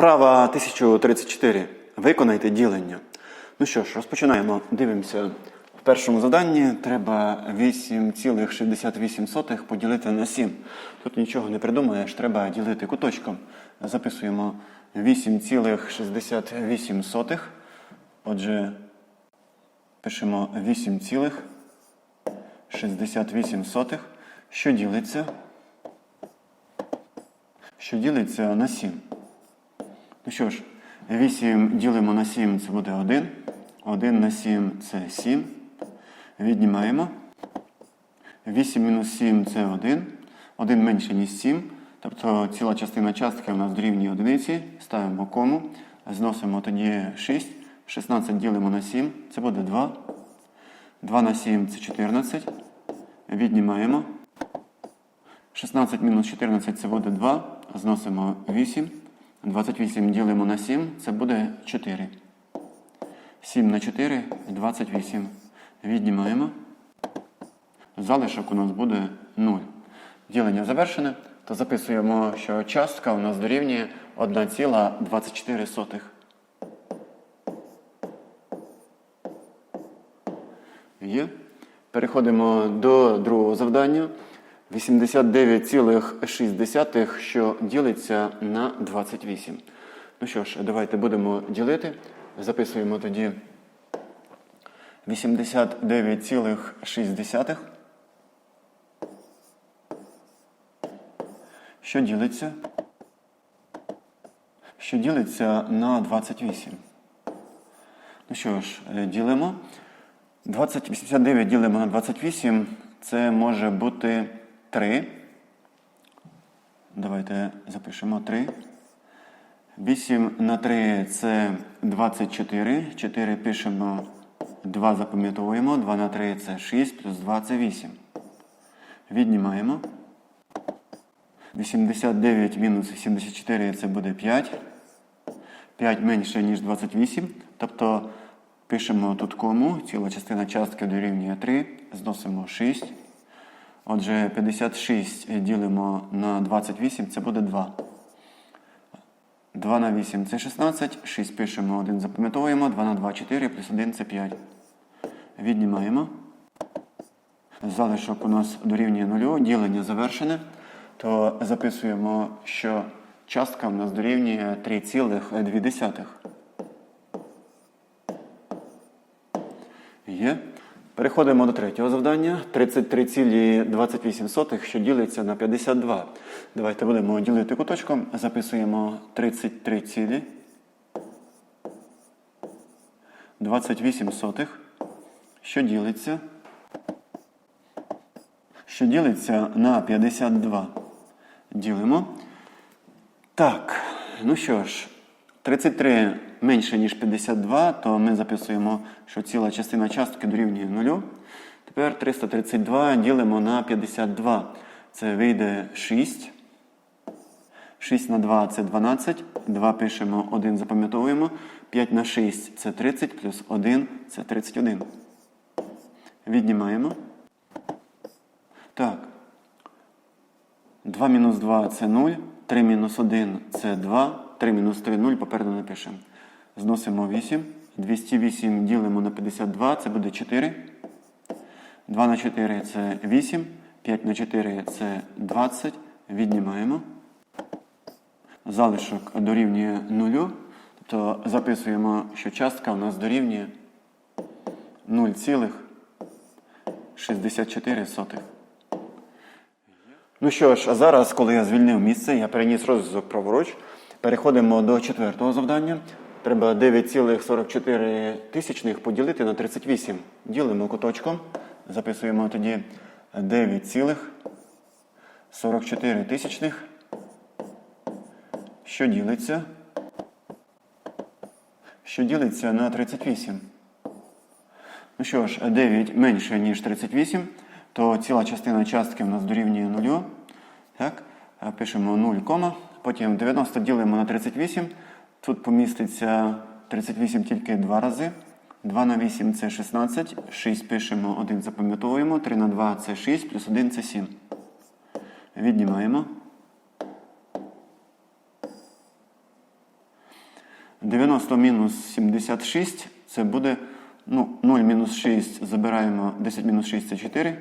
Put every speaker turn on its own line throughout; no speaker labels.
Вправа 1034. Виконайте ділення. Ну що ж, розпочинаємо. Дивимося. В першому заданні треба 8,68 поділити на 7. Тут нічого не придумаєш, треба ділити куточком. Записуємо 8,68. Отже, пишемо 8,68, що ділиться, що ділиться на 7. Ну що ж, 8 ділимо на 7, це буде 1. 1 на 7 це 7. Віднімаємо. 8 мінус 7 це 1. 1 менше, ніж 7. Тобто ціла частина частки у нас дорівнює одиниці. Ставимо кому. Зносимо тоді 6. 16 ділимо на 7, це буде 2. 2 на 7 це 14. Віднімаємо. 16 мінус 14 це буде 2. Зносимо 8. 28 ділимо на 7, це буде 4. 7 на 4 28. Віднімаємо. Залишок у нас буде 0. Ділення завершене. То записуємо, що частка у нас дорівнює 1,24. Є. Переходимо до другого завдання. 89,6, що ділиться на 28. Ну що ж, давайте будемо ділити. Записуємо тоді 89,6. Що ділиться? Що ділиться на 28. Ну що ж, е, ділимо. 20, 89 ділимо на 28. Це може бути 3. Давайте запишемо 3. 8 на 3 це 24. 4 пишемо 2 запам'ятовуємо. 2 на 3 це 6, плюс 2 це 8. Віднімаємо. 89 мінус 74 це буде 5. 5 менше, ніж 28. Тобто пишемо тут кому. Ціла частина частки дорівнює 3. Зносимо 6. Отже, 56 ділимо на 28, це буде 2. 2 на 8 це 16. 6 пишемо, 1 запам'ятовуємо. 2 на 2 4, плюс 1 це 5. Віднімаємо. Залишок у нас дорівнює 0. Ділення завершене. То записуємо, що частка у нас дорівнює 3,2. Є. Переходимо до третього завдання. 33,28, що ділиться на 52. Давайте будемо ділити куточком. Записуємо 33, 28 сотих, що ділиться, що ділиться на 52. Ділимо. Так, ну що ж, 33 менше, ніж 52, то ми записуємо, що ціла частина частки дорівнює 0. Тепер 332 ділимо на 52. Це вийде 6. 6 на 2 це 12. 2 пишемо, 1 запам'ятовуємо. 5 на 6 це 30, плюс 1 це 31. Віднімаємо. Так. 2 мінус 2 це 0. 3 мінус 1 це 2. 3 мінус 3 0, попереду напишемо. Зносимо 8. 208 ділимо на 52, це буде 4. 2 на 4 це 8. 5 на 4 це 20. Віднімаємо. Залишок дорівнює 0. Тобто записуємо, що частка у нас дорівнює 0,64. Ну що ж, а зараз, коли я звільнив місце, я переніс розв'язок праворуч. Переходимо до четвертого завдання. Треба 9,44 тисячних поділити на 38. Ділимо куточком. Записуємо тоді 9,44 тисячних. Що ділиться? Що ділиться на 38. Ну що ж, 9 менше, ніж 38, то ціла частина частки в нас дорівнює 0. Так, пишемо 0, потім 90 ділимо на 38. Тут поміститься 38 тільки два рази. 2 на 8 це 16. 6 пишемо, 1 запам'ятовуємо. 3 на 2 це 6, плюс 1 це 7. Віднімаємо. 90 мінус 76 це буде ну, 0 мінус 6 забираємо 10 мінус 6 це 4.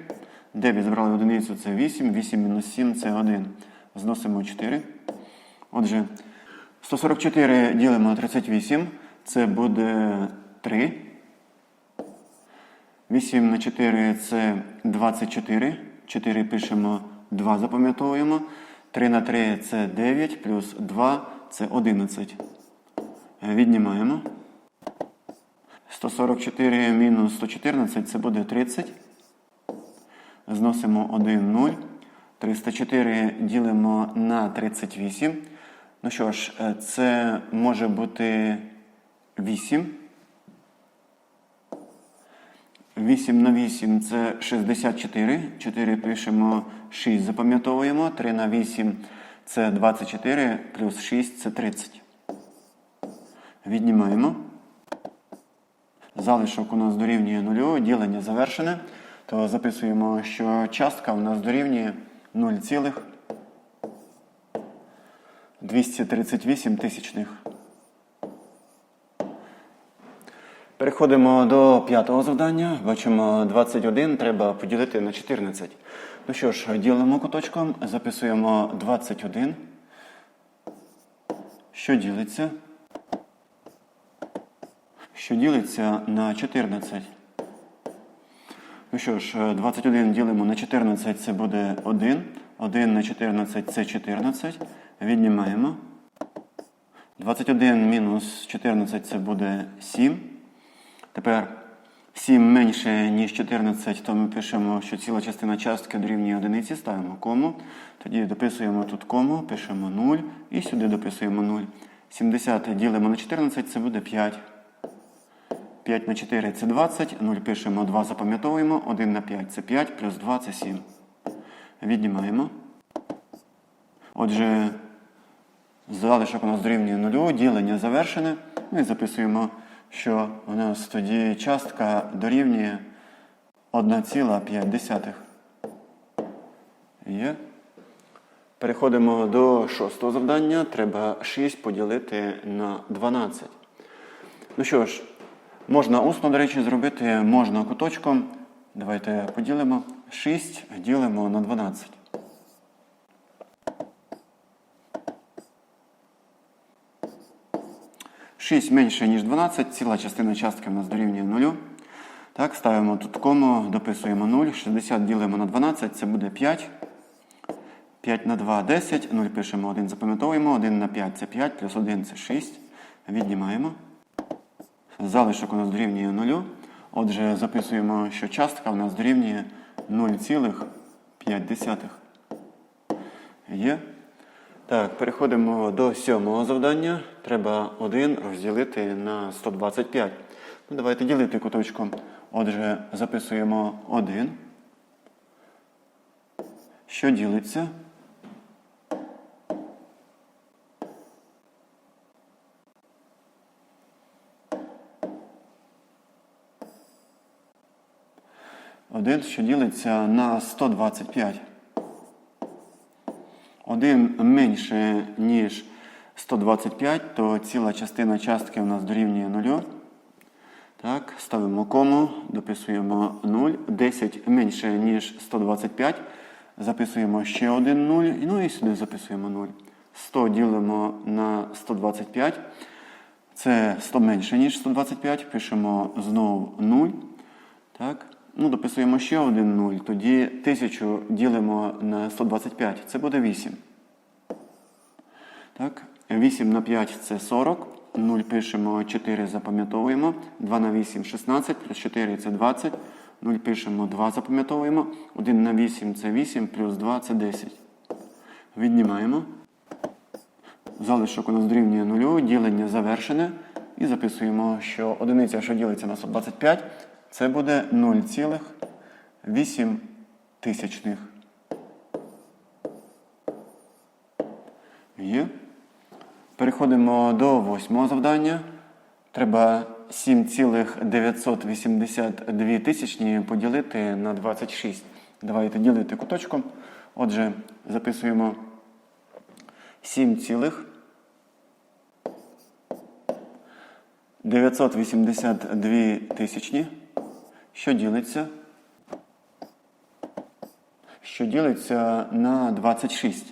9 забрали одиницю це 8, 8 мінус 7 це 1. Зносимо 4. Отже, 144 ділимо на 38, це буде 3. 8 на 4 це 24. 4 пишемо 2, запам'ятовуємо. 3 на 3 це 9, плюс 2 це 11. Віднімаємо. 144 мінус 114 це буде 30. Зносимо 1, 0. 304 ділимо на 38. Ну що ж, е, це може бути 8. 8 на 8 це 64. 4 пишемо 6, запам'ятовуємо. 3 на 8 це 24, плюс 6 це 30. Віднімаємо. Залишок у нас дорівнює 0, ділення завершене. То записуємо, що частка у нас дорівнює 0,238 тисячних. Переходимо до п'ятого завдання. Бачимо 21 треба поділити на 14. Ну що ж, ділимо куточком, записуємо 21. Що ділиться? Що ділиться на 14. Ну що ж, 21 ділимо на 14, це буде 1. 1 на 14 це 14. Віднімаємо. 21 мінус 14 це буде 7. Тепер 7 менше, ніж 14, то ми пишемо, що ціла частина частки дорівнює одиниці, ставимо кому. Тоді дописуємо тут кому, пишемо 0 і сюди дописуємо 0. 70 ділимо на 14, це буде 5. 5 на 4 це 20, 0 пишемо, 2 запам'ятовуємо, 1 на 5 це 5, плюс 2 це 7. Віднімаємо. Отже, залишок у нас дорівнює 0, ділення завершене. Ми записуємо, що у нас тоді частка дорівнює 1,5. Є. Переходимо до шостого завдання. Треба 6 поділити на 12. Ну що ж, можна усно, до речі, зробити, можна куточком. Давайте поділимо. 6 ділимо на 12. Шість менше, ніж 12, ціла частина частки в нас дорівнює 0. Так, ставимо тут кому, дописуємо 0. 60 ділимо на 12, це буде 5. 5 на 2 10, 0 пишемо 1, запам'ятовуємо, 1 на 5 це 5, плюс 1 це 6. Віднімаємо. Залишок у нас дорівнює 0. Отже, записуємо, що частка у нас дорівнює 0,5. Є. Так, переходимо до сьомого завдання. Треба 1 розділити на 125. Ну, давайте ділити куточком. Отже, записуємо 1. Що ділиться? Один, що ділиться на 125. Один менше, ніж 125, то ціла частина частки у нас дорівнює 0. Так, ставимо кому, дописуємо 0. 10 менше, ніж 125. Записуємо ще один 0. Ну і сюди записуємо 0. 100 ділимо на 125. Це 100 менше, ніж 125. Пишемо знову 0. Так. Ну, дописуємо ще один 0. Тоді 1000 ділимо на 125. Це буде 8. Так. 8 на 5 це 40. 0 пишемо 4, запам'ятовуємо. 2 на 8 16, плюс 4 це 20. 0 пишемо 2, запам'ятовуємо. 1 на 8 це 8, плюс 2 це 10. Віднімаємо. Залишок у нас дорівнює 0, ділення завершене. І записуємо, що одиниця, що ділиться на 125, це буде 0,8 тисячних. Є. Переходимо до восьмого завдання. Треба 7,982 тисячні поділити на 26. Давайте ділити куточком. Отже, записуємо 7 цілих 982 тисячні, що ділиться, що ділиться на 26.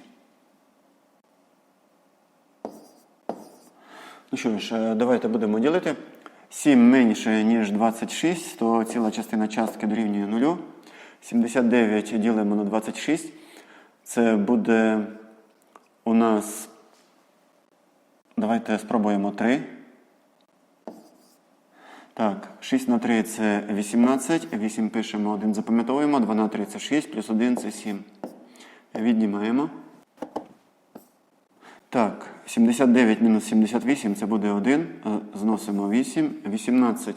Ну що ж, е, давайте будемо ділити. 7 менше, ніж 26, то ціла частина частки дорівнює 0. 79 ділимо на 26. Це буде у нас. Давайте спробуємо 3. Так, 6 на 3 це 18. 8 пишемо, 1 запам'ятовуємо. 2 на 3 це 6, плюс 1 це 7. Віднімаємо. Так, 79 мінус 78 це буде 1. Е, Зносимо 8. 18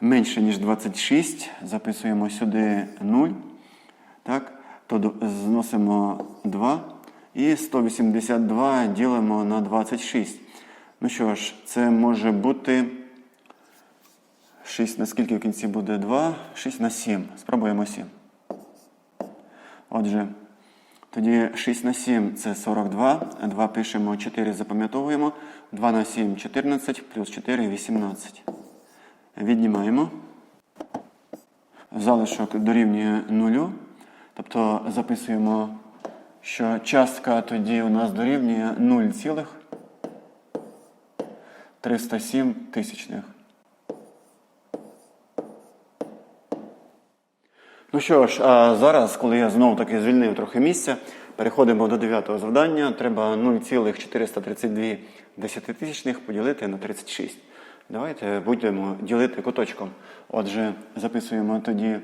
менше, ніж 26. Записуємо сюди 0. Так, то зносимо 2. І 182 ділимо на 26. Ну що ж, це може бути 6 на скільки в кінці буде 2? 6 на 7. Спробуємо 7. Отже, тоді 6 на 7 це 42. 2 пишемо, 4 запам'ятовуємо. 2 на 7 14, плюс 4 18. Віднімаємо. Залишок дорівнює 0. Тобто записуємо, що частка тоді у нас дорівнює 0,307 тисячних. Ну що ж, а зараз, коли я знову таки звільнив трохи місця, переходимо до дев'ятого завдання. Треба 0,432 десятитисячних поділити на 36. Давайте будемо ділити куточком. Отже, записуємо тоді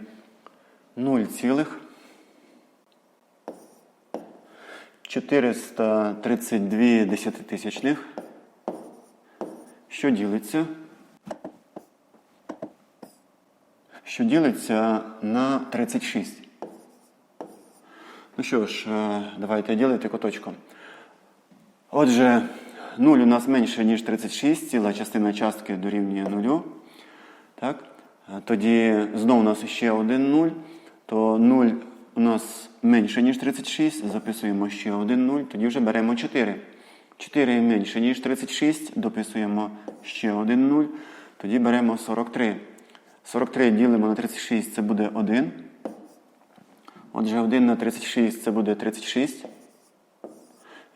0,432 десятитисячних, що ділиться. Що ділиться на 36. Ну що ж, е, давайте ділити куточком. Отже, 0 у нас менше, ніж 36, ціла частина частки дорівнює 0. Так? Е, Тоді знову у нас ще один 0. То 0 у нас менше, ніж 36. Записуємо ще один 0. Тоді вже беремо 4. 4 менше, ніж 36. Дописуємо ще один 0. Тоді беремо 43. 43 ділимо на 36, це буде 1. Отже, 1 на 36 це буде 36.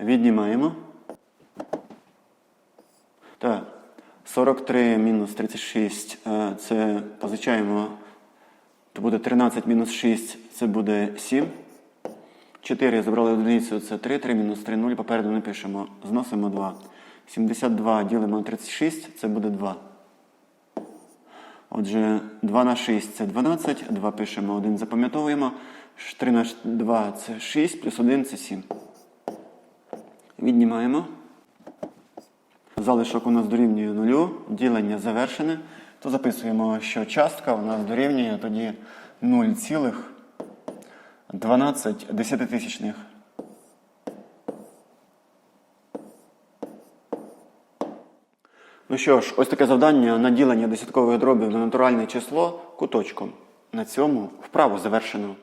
Віднімаємо. Так. 43 мінус 36 е, це позичаємо. То буде 13 мінус 6, це буде 7. 4 забрали одиницю, це 3. 3 мінус 3, 0. Попереду не пишемо. Зносимо 2. 72 ділимо на 36, це буде 2. Отже, 2 на 6 це 12, 2 пишемо, 1 запам'ятовуємо. 3 на 2 це 6, плюс 1 це 7. Віднімаємо. Залишок у нас дорівнює 0, ділення завершене. То записуємо, що частка у нас дорівнює тоді 0,12 Ну що ж, ось таке завдання на ділення десяткових дробів на натуральне число куточком. На цьому вправу завершено.